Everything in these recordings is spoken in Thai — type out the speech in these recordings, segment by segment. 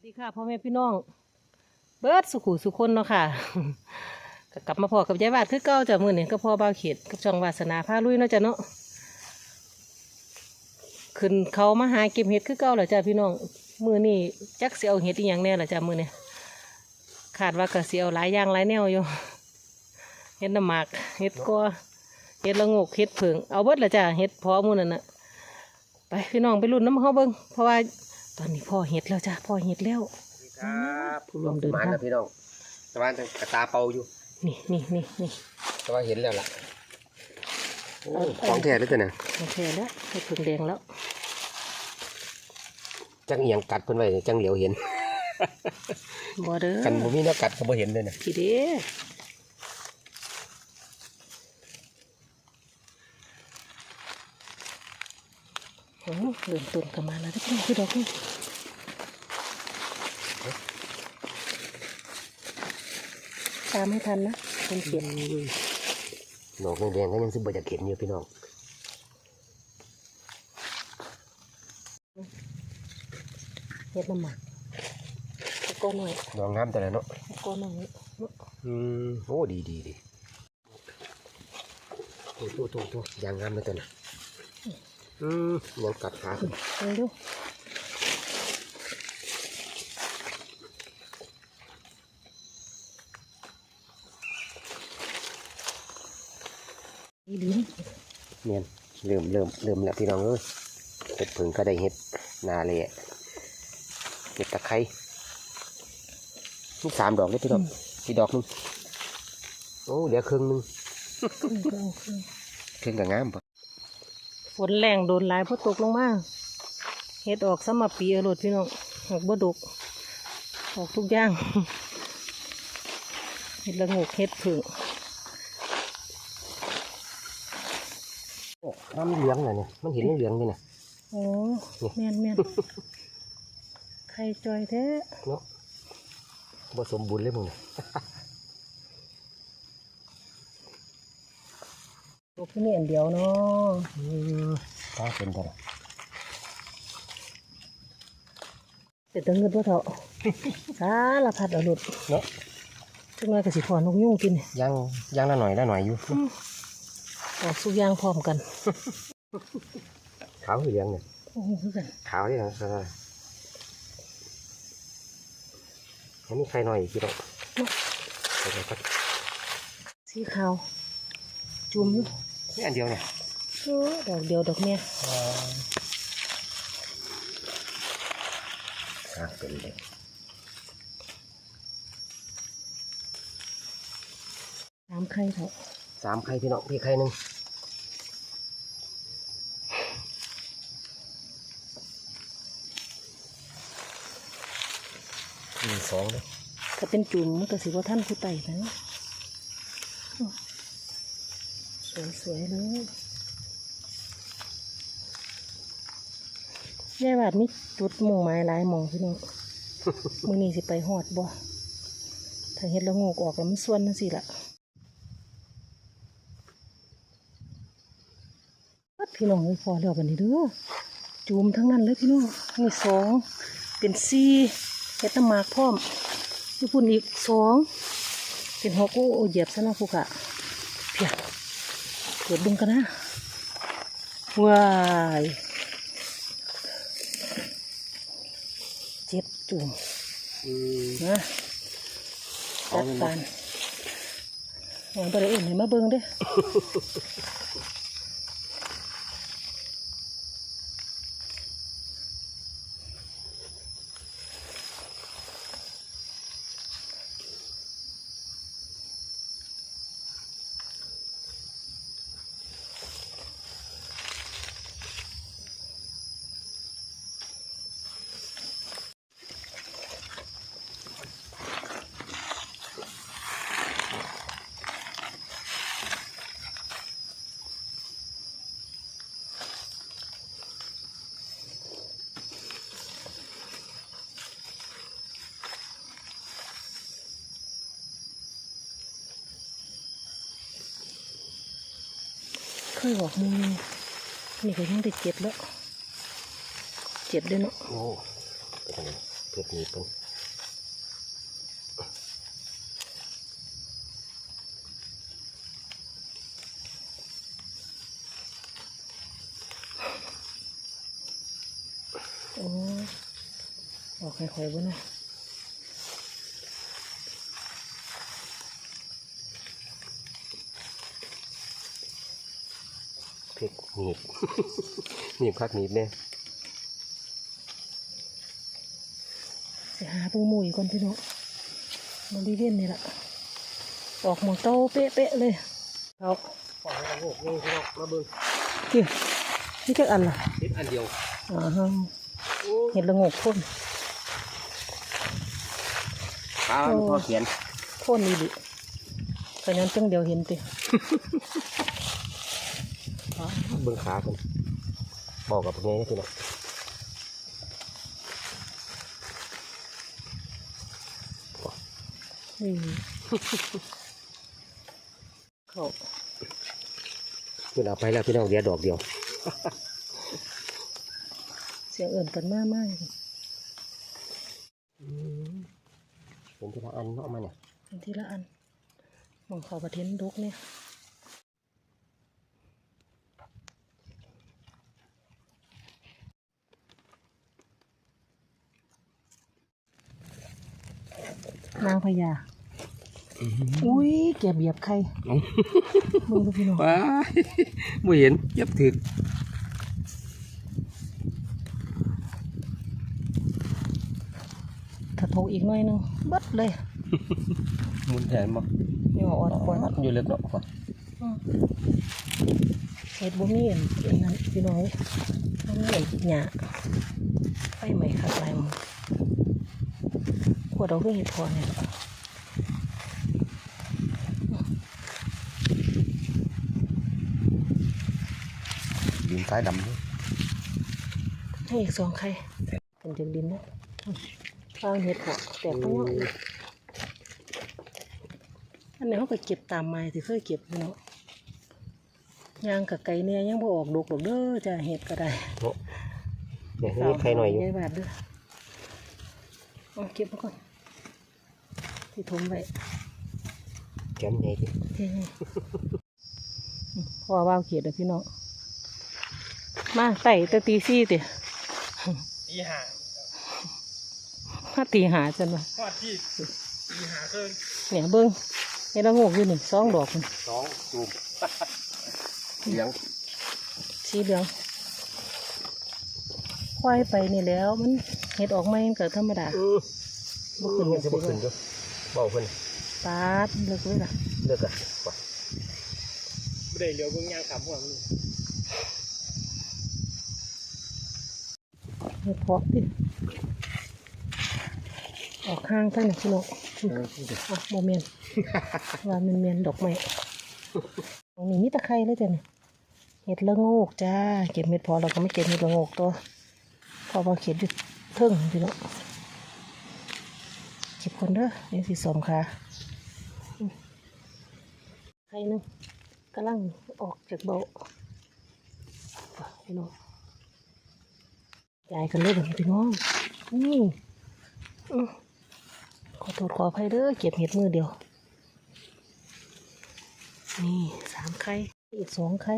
สวัสดีค่ะพ่อแม่พี่น้อง เบิร์ดสุขุสุคนเนาะค่ะกกลับมาพอกับยายวาดคือเก้าจ้ะมือนี่ก็พ่อเบาเขียดกับช่องวาสนาพาลุยเนาะจ้ะเนาะขึ้นเขามาหาเก็บเห็ดคือเก้าเหรอจ้ะพี่น้องมือนี่จักเสียวเห็ดอีหยังแน่เหรอจ้ะมือเนี่ยขาดว่าก็เสียวหลายอย่างหลายแนวอยู่เห็ดน้ำหมากเห็ดกัวเห็ดละงกเห็ดเผิงเอาเบิร์ดละจ้ะเห็ดพอมือนั่นน่ะไปพี่น้องไปรุ่นน้ำเขาเบิ้งเพราะว่า ตอนนี้พ่อเห็ดแล้วจ้ะพ่อเห็ดแล้วครับผู้ร่วมเดินทางมาแล้วพี่น้องแต่ว่ากระตาเป่าอยู่ นี่นี่นี่นี่แต่ว่าเห็นแล้วล่ะโอ้เอาเอาของแท้เลยจ้ะเนี่ยโอเคแล้วเห็ดเผิงแดงแล้ว จังเอียงกัดเพิ่นไว้จังเหลียวเห็นบอเด้อกันบ่มีแนวกัดก็บ่เห็นเลยนะพี่เด้โอ้ เริ่มต้นกันมาแล้วที่พี่ดอกนี่ตามให้ทันนะเป็นเขียนดอกแดงๆก็ยังสิบ่จะเห็นอยู่พี่น้องเห็ดน้ำหมักแล้วก็หน่อยดอกงามแต่ละเนาะแล้วก็หน่อยอืมโอ้ดีดีดีโอ้โหโอ้โหยางงามเลยตัวน่ะ อืมยังกัดขาเพิ่นเร็วดูอีหลีนเนียนเริ่มเริ่มเริ่มแล้วพี่น้องเอ้ยเห็ดผึ่งก็ได้เห็ดนาเลยอะเห็ดตะไคร้ลูกสามดอกเลยพี่น้องอีกดอกหนึงโอ้เหลือครึ่งหนึงขึ้นเครื่องขึ้นครึ่งกับงามปะ ฝนแรงโดนหลายเพราะตกลงมาเฮ็ดออกสำหรับปีอรดพี่น้องหอกบ่ดก ออกทุกอย่างเฮ็ดละโงกเฮ็ดผึ่งโอ้น้ำเหลืองน่ะเนี่ยมันเห็นเหลืองๆนี่นะโอ้แม่นแม่นไข่จอยแท้เนาะบ่สมบูรณ์เลยมึงเนี่ย ตัวพี่นี่อันเดียวเนาะตาเป็นตัวละแต่ตังเงินพ่อเถาะสารพัดเอาหลุดเนาะจังไรก็สิพอนกยุ่งกินย่างย่างละหน่อยละหน่อยอยู่ออกสุกย่างพร้อมกัน ขาวหรือเหลืองเนี่ยโอ้โหคือกันขาวนี่นะอันนี้ใครหน่อยพี่น้อกสีขาวจุ่มอยู่ นี่อันเดียวเนี่ยเออดอกเดียวดอกเนี้ยอ่าเป็นเลยน้ำไข่เถาะสามไข่พี่น้องพี่ไข่หนึ่งมีสองเลยถ้าเป็นจุ่มมันก็สิว่าท่านผู้ไต่นะ สวยๆเลยแย่บาดมีจุดหมุ่งไม้หลายหมองพี่น้อง มือนี้สิไปหอดบ่ถ้าเฮ็ดแล้วงูกออกแล้วมันส่วนนั่นสิล่ะปัดพี่น้องเลยพอแล้วบันนี้เด้อจูมทั้งนั้นเลยพี่น้องนี่สองเป็นสี่เฮ็ดน้ำหมากพร้อมญี่ปุ่นอีกสองเป็นหกโอ้โอ้เหยียบซะเนาะพวกอะเพีย เกิดดึงกันนะว้ายเจ็บจุ่มนะจัดการวางไปเลยอื่นให้มาเบิ้งเด้ เคยบอกมูนี่ก็ยังได้เจ็บแล้ว เจ็บด้วยเนาะโอ้เป็นไงเป็นเห็ดหนีบเป็นโอ้ออกค่อยๆบ่เนาะ เห็ดหนีบหนีบคักหนีบเนี่ยสิหาเพิ่งหมูอีกก่อนพี่น้องบริเวณนี่แหละออกหมองเต้าเป๊ะๆเลยเอาปล่อยให้เราโงกนี่พี่น้องมาเบิ่งเกี่ยนี่จักอันล่ะเห็ดอันเดียวอ๋อฮะเห็ดละโงกพ่นป้าพ่อเขียนพ่นนี่ดิขยันจังเดียวเห็นติ เบิ่งขาคนบอกกับพวกนี้พี่น้องนี่เขาคุณเอาไปแล้วพี่น้องเดียวดอกเดียว เสียงเอื่นกันมากมากเป็นทีละอันเนาะมันเนี่ยเป็นทีละอันหมองเขาประเทนดุกเนี่ย นางพญาอุ้ยแกเบียบใครมึงดูพี่น้องว้ายไม่เห็นยับถึกถ้าโทรอีกหน่อยหนึงเบิดเลยมุนแทนบ่นี่ว่าออดกว่าอยู่เล็กเนาะก่อนเฮ็ดบ่มีอันอันนั้นพี่น้องบ่มีอันหญ้าไฟไหม้คักหลายหมองข วดเอาคือเฮ็ดพอเนี่ยดินซ้ายดำด้วยให้อีกสองไข่เป็นจังดินนะฟางเฮ็ดพอแต่ก็ว่าอันนี้เขาก็เก็บตามไม้ที่เคยเก็บพี่น้องยางกับไก่เนี่ยยังบ่ออกดอกดอกเด้อจ้ะเฮ็ดก็ได้เนาะเนี่ยนี่ใครหน่อยอยู่ยายบาทเด้อเอาเก็บมาก่อน ที่ทมไว้แกมใหญ่ดิเฮ้ยพ่อว่าวเขียดเด้อพี่น้อง มาใส่แตะตีซี่ติตีหามาตีหาจันวะพอดที่ตีหาเครื่องเนี่ยเบิ้งเห็ดละโงกอยู่นี่สองดอกมันสองจูบเหลียงสีเหลืองควายไปนี่แล้ว มันเห็ดออกมามันเกิดธรรมดาเออบ่ขึ้นมันจะบ่ขึ้นด้วย เบาขึ้นปาดเลิกเลยล่ะเลิกอะว่ะไม่ได้เหลียวเบิ่งยางขามหัวมันเห็ดเพาะติออกข้างท่านนะพี่น้องอะโมเมนว่ามันเมียนดอกไม้ตรงนี้มีตะไคร้เลยจ้ะเนี่ยเห็ดละโงกจ้า เก็บเม็ดพอเราก็ไม่เก็บเห็ดละโงกตัวเพอพอเขียนอยู่เทิงพี่น้อง เก็บคนเด้อนี่สีสมค่ะอืมไข่หนึงกำลังออกจากเบาะพี่น้องยายกันเลยแบบนี้พี่น้องนี่ขอโทษขออภัยเด้อเก็บเห็ดมือเดียว นี่สามไข่อีกสองไข่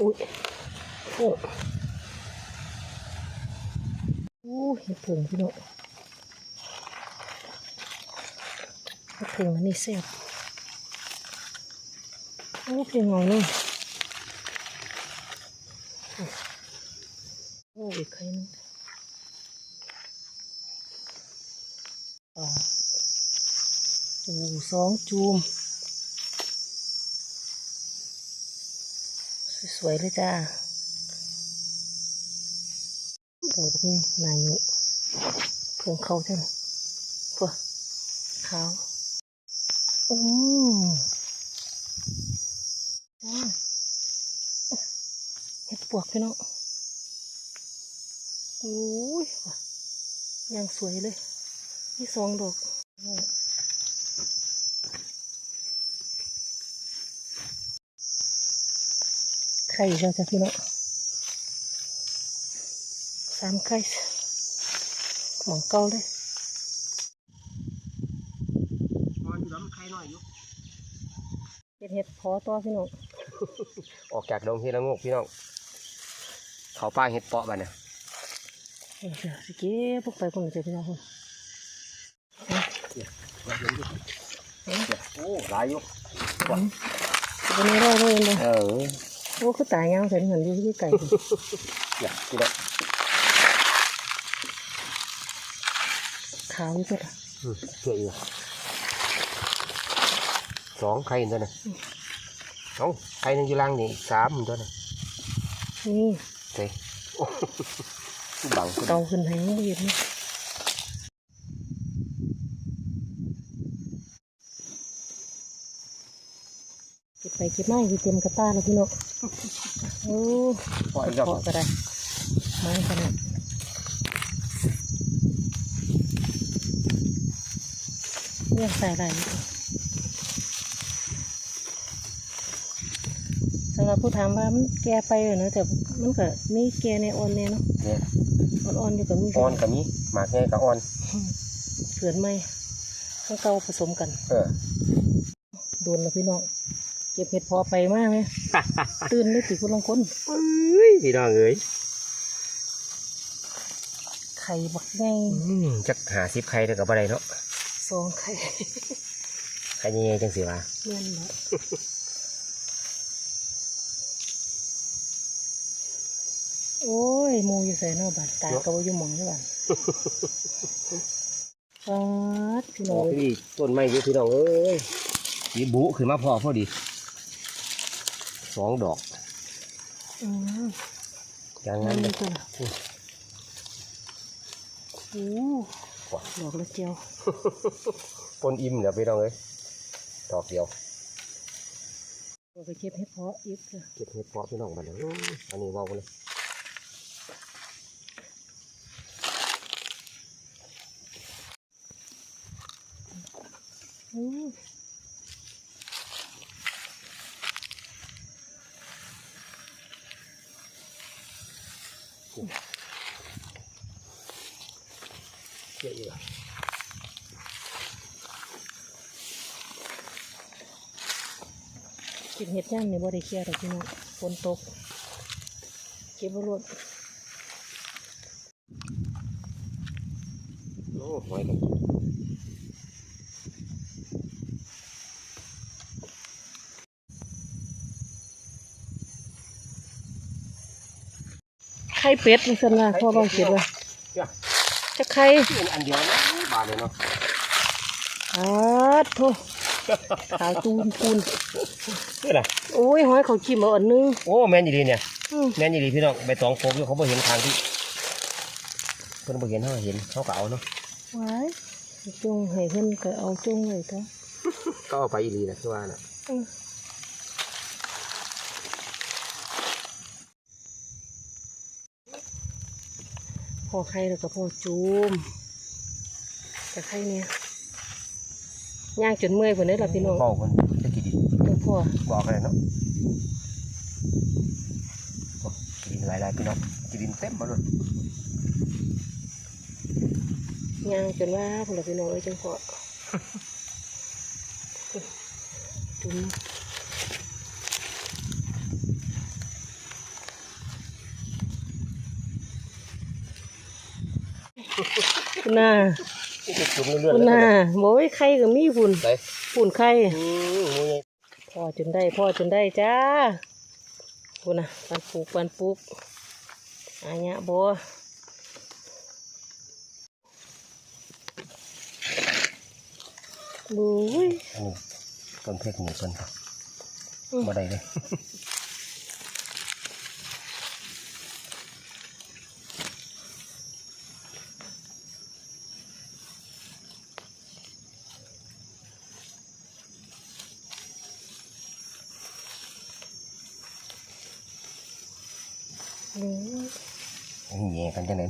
อุ้ยโอ้ อ้เห็ดผงพี่น้องเห็ดผงอันนี้แซ่บโอ้เป็นไงนี่โอ้อีกไข่หนึงอ่าโอ้สองจูมสวยๆเลยจ้า ดอกนี้นายอยู่พิ่งเขาใช่ไหมพื่อขาวอืมจ้าเห็ดปวกพี่น้องโอ้ยว่ะยังสวยเลยนี่สองดอกไข่อีกแล้วจ้ะพี่น้อง สามไข่หมองเก่าเลยมันอยู่แล้วมันไข่น้อยอยู่เป็นเห็ดพอต่อพี่น้องออกจากดงเฮ็ดละโงกพี่น้องเขาป้าเฮ็ดเปาะบ้านน่ะเออเดี๋ยวสิเก็บพวกไปคนจะพี่น้องคนโอ้หลายอยู่จะเป็นร้อยเลยเลยเออโอ้คือตายยาวเสร็จเหมือนอยู่ที่ไก่เนี่ยพี่น้องขาวอยู่ตัวละอืมเชื่ออยู่สองไข่ตัวน่ะเอ้าไข่หนึงอยู่ล่างนี่สามตัวน่ะนี่เฮ้ยโอ้บังขึ้นเกาขึ้นให้ไม่เห็นนี่เก็บไปเก็บมาอยู่เต็มกระตาแล้วพี่น้องโอ้ปล่อยกับเพาะก็ได้ไม้ขนาด เนี่ยใส่อะไรนี่สำหรับผู้ถามว่ามันแก่ไปเหรอเนอะแต่มันก็มีแก่ในอ่อนแน่เนาะเนี่ยอ่อนๆอยู่กับมีอ่อนกับนี้หมากแง่กับอ่อนเผือนไหมข้างเก่าผสมกัน เออโดนแล้วพี่น้องเก็บเห็ดพอไปมากไหมตื่นเลยติคนลังคนเอ้ยพี่น้องเอ้ยไข่บักแดงอืมจักหาสิบไข่เด้อกับอะไรเนาะ สองไข่ไข่ยังไงจังสิวะเงี้ยเนาะโอ้ยหมูอยู่ใส่นอกบ้านตาก็บ่อยู่หมองอยู่บ้านฟาดพี่อน้อองกพี่ต้นไม้อยู่พี่น้องเอ้ยมีบุขึ้นมาพอพอดีสองดอกอืมอย่างนั่นั้นนเลเลยยตัวน่ะโอ้ ดอกละเจียวปนอิ่มเดี๋ยวพี่น้องเอ้ยดอกเดียวเราไปเก็บเห็ดเพาะอีกจ้ะเก็บเห็ดเพาะพี่น้องมาเลยอันนี้เว่าเลยอืม เยอะอยู่เก็บเห็ดย่างนี่บ่ได้เคลียร์ดอกพี่น้องฝนตก เก็บบ่รวดโอ้หอยกันไข่เป็ดมันซั่นว่าพ่อลองคิดว่าจ้ะ จะไข่เป็นอันเดียวนะบาทเลยเนาะอาดโทขาวตูนปูนนี่แหละโอ้ยหอยเขาจิ้มเอาอันนึงโอ้แม่นอยู่ดีเนี่ยอืมแม่นอยู่ดีพี่น้องใบตองโฟกอยู่เขาบ่เห็นทางที่เพิ่นบ่เห็นเขาเห็นเขาก็เอาเนาะไว้จงให้เพิ่นก็เอาจงไว้เถอะก็เอาไปอีหลีนะคือว่าน่ะ พอไข่แล้วก็พอจูมแต่ไข่เนี่ยย่างจนเมื่อยพุ่นเด้อล่ะพี่น้องเบาคนจะกี่ดิจังพ่อบอกเลยเนาะโอ้กินหลายๆพี่น้องกินเต็มมาเลยย่างจนว่าพุ่นล่ะพี่น้องเอ้ยจังพ่อจุ่ม คุณน่ะจุ่มเรื่อยคุณๆเลน่ะยโอ้ยไข่ก็มีพุ่นไปพุ่นไข่อืมงูใหญ่พ่อจนได้พ่อจนได้จ้าพุ่นน่ะปันปลูกปันปลูกอาญะบัวบุ้ยอันนี้ต้นเพชรหมูต้นครับอืมบ่ได้เลย นี่แยกันจังไหน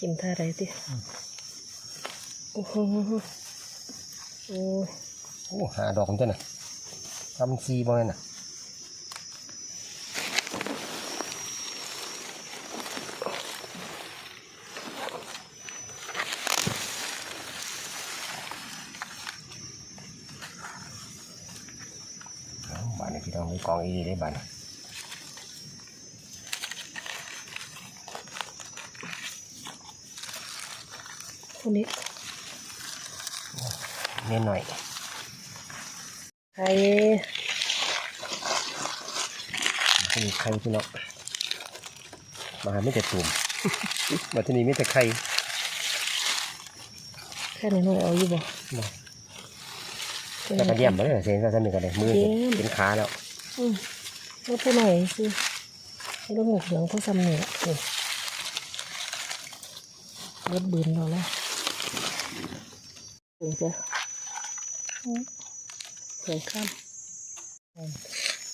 กินท่าไรสิโอ้โหโอ้ยโหาดอกมันจ้ะน่ะทำซีบอาน่ะบ้านนี้พี่น้องมีกองอีเลยบ้าน คนนี้เน้นหน่อยไข่ให้มีไข่พี่น้องมาไม่แต่ตุ่มมาที่นี่ไม่แต่ไข่แค่นี้หน่อยเอาอยู่บ่บ่แล้วก็เดี่ยมมาเลยเส้นสั้นหนึ่งกันเลยมือเป็นขาแล้วอืมแล้วไปหน่อยสิให้ลูกหกเหลืองเขาซ้ำนี่ละโอ้รถบืนเราแล้ว ถึงจะอืมเสียงข้าม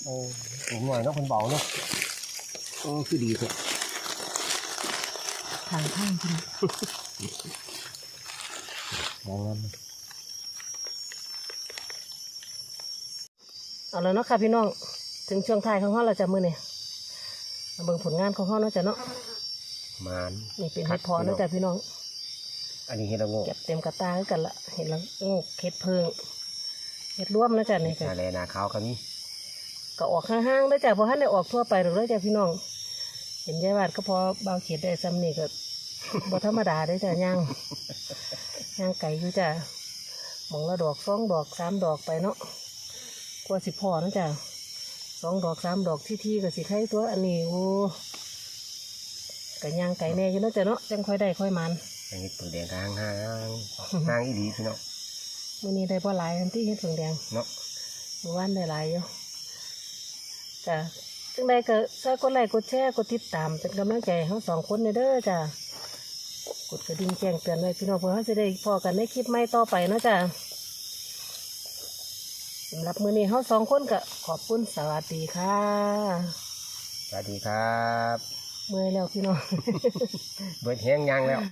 โอ้ถุงหน่อยเนาะคนเบาเนาะโอ้คือดีเถอะทางข้างพี่น้องมองงามเอาแล้วเนาะค่ะพี่น้อง ถึงช่วงท้ายของเขาเราจะมือเนี่ยมาเบิ่งผลงานของเขาเนาะจ้ะเนาะมานนี่เป็นเห็ดเพอเนาะจ้ะพี่น้อง อันนี้เฮ็ดละโง่เก็บเต็มกระตาคือกันละเห็ดละโอ้เห็ดเพิงเห็ดร่วมเนาะจ้ะนี่ชาจ้ะแลนาขาวก็มีก็ออกห้างๆได้อจ้ะเพราะท่านได้ออกทั่วไปหรอกเด้อจ้ะพี่น้อง เห็นยายบาดก็พอเบาเขียดได้ซ้ำนี่ก็ บ่ธรรมดาได้อจ้ะย่างย่างไก่อยู่จ้ะหมองละดอกสองดอกสามดอกไปเนาะกว่าสิพอเนาะจ้ะสองดอกสามดอกที่ที่ก็สิไข่ตัวอันนี้โอ้ก็ย่างไก่แน่อยู่เนาะจ้ะเนาะจังค่อยได้ค่อยมัน อันนี้เปลือกแดงก็ห่างห่างห่างอีดีพี่น้องมื้อนี้ได้บ่หลายทันที่เฮ็ดเฟืองแดงเนาะเมื่อวานได้หลายอยู่จ้ะจังใดก็ช่วยกดไลค์กดแชร์กดติดตามเป็นกำลังใจให้ทั้งสองคนเด้อจ้ะกดกระดิ่งแจ้งเตือนไว้พี่น้องเพื่อเขาจะได้พอกันในคลิปใหม่ต่อไปเนาะจ้ะสำหรับมื้อนี้เขาสองคนก็ขอบคุณสวัสดีค่ะ สวัสดีครับ เมื่อยแล้วพี่น้อง เบิดแห้งยังแล้ว